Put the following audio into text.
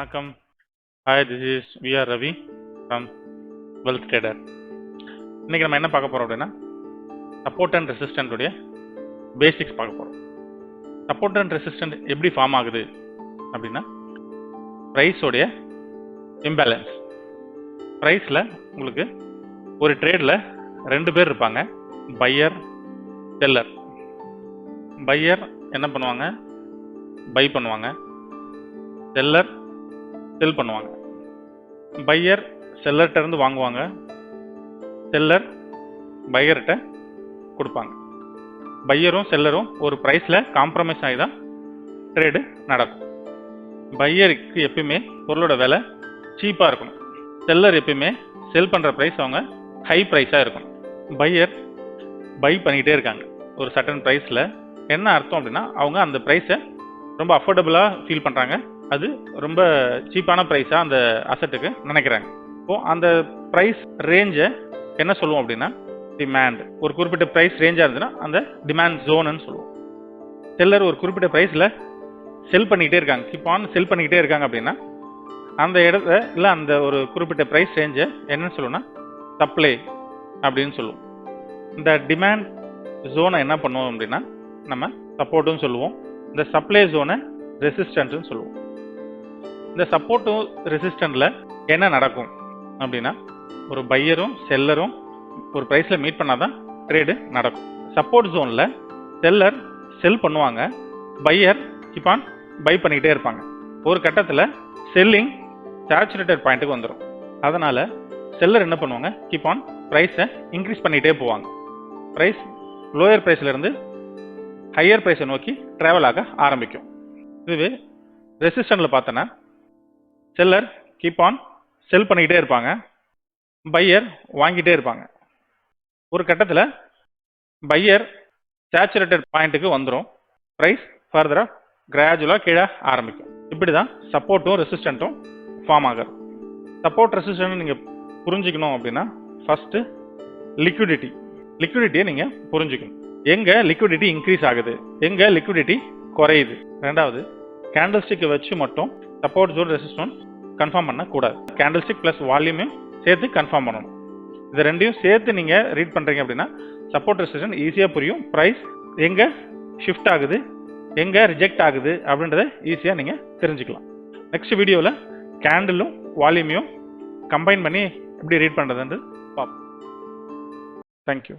வணக்கம். Hi this is V R Ravi from wealth trader இன்றைக்கி நம்ம என்ன பார்க்க போகிறோம் அப்படின்னா சப்போர்ட் அண்ட் ரெசிஸ்டண்ட்டுடைய பேசிக்ஸ் பார்க்க போகிறோம் சப்போர்ட் அண்ட் ரெசிஸ்டன்ட் எப்படி ஃபார்ம் ஆகுது அப்படின்னா ப்ரைஸோடைய இம்பேலன்ஸ் ப்ரைஸில் உங்களுக்கு ஒரு ட்ரேடில் ரெண்டு பேர் இருப்பாங்க பையர் செல்லர் பையர் என்ன பண்ணுவாங்க? பை பண்ணுவாங்க. செல்லர் செல் பண்ணுவாங்க. பையர் செல்லர்கிட்ட இருந்து வாங்குவாங்க. செல்லர் பையர்கிட்ட கொடுப்பாங்க. பையரும் செல்லரும் ஒரு ப்ரைஸில் காம்ப்ரமைஸ் ஆகி தான் ட்ரேடு நடக்கும். பையருக்கு எப்பயுமே பொருளோட விலை சீப்பாக இருக்கணும். செல்லர் எப்பயுமே செல் பண்ணுற ப்ரைஸ் அவங்க ஹை ப்ரைஸாக இருக்கணும். பையர் பை பண்ணிக்கிட்டே இருக்காங்க. ஒரு சட்டன் ப்ரைஸில் என்ன அர்த்தம் அப்படின்னா அவங்க அந்த ப்ரைஸை ரொம்ப அஃபோர்டபுளாக ஃபீல் பண்ணுறாங்க அது ரொம்ப சீப்பான ப்ரைஸாக அந்த அசட்டுக்கு நினைக்கிறாங்க இப்போ அந்த ப்ரைஸ் ரேஞ்சை என்ன சொல்லுவோம் அப்படின்னா டிமாண்ட் ஒரு குறிப்பிட்ட ப்ரைஸ் ரேஞ்சாக இருந்ததுன்னா அந்த டிமாண்ட் ஜோனுன்னு சொல்லுவோம். செல்லர் ஒரு குறிப்பிட்ட ப்ரைஸில் செல் பண்ணிக்கிட்டே இருக்காங்க. கீப் ஆன் செல் பண்ணிக்கிட்டே இருக்காங்க அப்படின்னா அந்த இடத்த இல்லை அந்த ஒரு குறிப்பிட்ட ப்ரைஸ் ரேஞ்சை என்னன்னு சொல்லுவோம்னா சப்ளை அப்படின்னு சொல்லுவோம். இந்த டிமாண்ட் ஜோனை என்ன பண்ணுவோம் அப்படின்னா நம்ம சப்போர்ட்டும் சொல்லுவோம். இந்த சப்ளை ஜோனை ரெசிஸ்டன்ட்னு சொல்லுவோம். இந்த சப்போர்ட்டும் ரெசிஸ்டண்ட்டில் என்ன நடக்கும் அப்படின்னா ஒரு பையரும் செல்லரும் ஒரு ப்ரைஸில் மீட் பண்ணால் தான் ட்ரேடு நடக்கும். சப்போர்ட் ஜோனில் செல்லர் செல் பண்ணுவாங்க பையர் கிப்பான் பை பண்ணிக்கிட்டே இருப்பாங்க. ஒரு கட்டத்தில் செல்லிங் சேச்சுரேட்டட் பாயிண்ட்டுக்கு வந்துடும் அதனால் செல்லர் என்ன பண்ணுவாங்க கீப் ஆன் ப்ரைஸை இன்க்ரீஸ் பண்ணிகிட்டே போவாங்க. ப்ரைஸ் லோயர் ப்ரைஸ்லேருந்து ஹையர் ப்ரைஸை நோக்கி ட்ராவல் ஆக ஆரம்பிக்கும். இதுவே ரெசிஸ்டண்டில் பார்த்தோன்னா செல்லர் கீப் ஆன் செல் பண்ணிக்கிட்டே இருப்பாங்க. பையர் வாங்கிட்டே இருப்பாங்க. ஒரு கட்டத்தில் பையர் சேச்சுரேட்டட் பாயிண்ட்டுக்கு வந்துடும் ப்ரைஸ் ஃபர்தராக கிராஜுவலாக கீழே ஆரம்பிக்கும். இப்படி தான் சப்போர்ட்டும் ரெசிஸ்டண்ட்டும் ஃபார்ம் ஆகுது சப்போர்ட் ரெசிஸ்டன்ட் நீங்கள் புரிஞ்சுக்கணும் அப்படின்னா ஃபஸ்ட்டு லிக்விடிட்டி லிக்விடிட்டியை நீங்கள் புரிஞ்சுக்கணும். எங்கே லிக்விடிட்டி இன்க்ரீஸ் ஆகுது? எங்கே லிக்விடிட்டி குறையுது? ரெண்டாவது கேண்டில் ஸ்டிக்கை வச்சு மட்டும் சப்போர்ட் ஜோன் ரெசிஸ்டன்ஸ் கன்ஃபார்ம் பண்ணக்கூடாது கேண்டில் ஸ்டிக் ப்ளஸ் வால்யூமையும் சேர்த்து கன்ஃபார்ம் பண்ணணும். இது ரெண்டையும் சேர்த்து நீங்கள் ரீட் பண்ணுறீங்க அப்படின்னா சப்போர்ட் ரெசிஸ்டன் ஈஸியாக புரியும். ப்ரைஸ் எங்கே ஷிஃப்ட் ஆகுது எங்கே ரிஜெக்ட் ஆகுது அப்படின்றத ஈஸியாக நீங்கள் தெரிஞ்சுக்கலாம். நெக்ஸ்ட் வீடியோவில் கேண்டிலும் வால்யூமையும் கம்பைன் பண்ணி எப்படி ரீட் பண்ணுறதுன்றது பார்ப்போம். தேங்க்யூ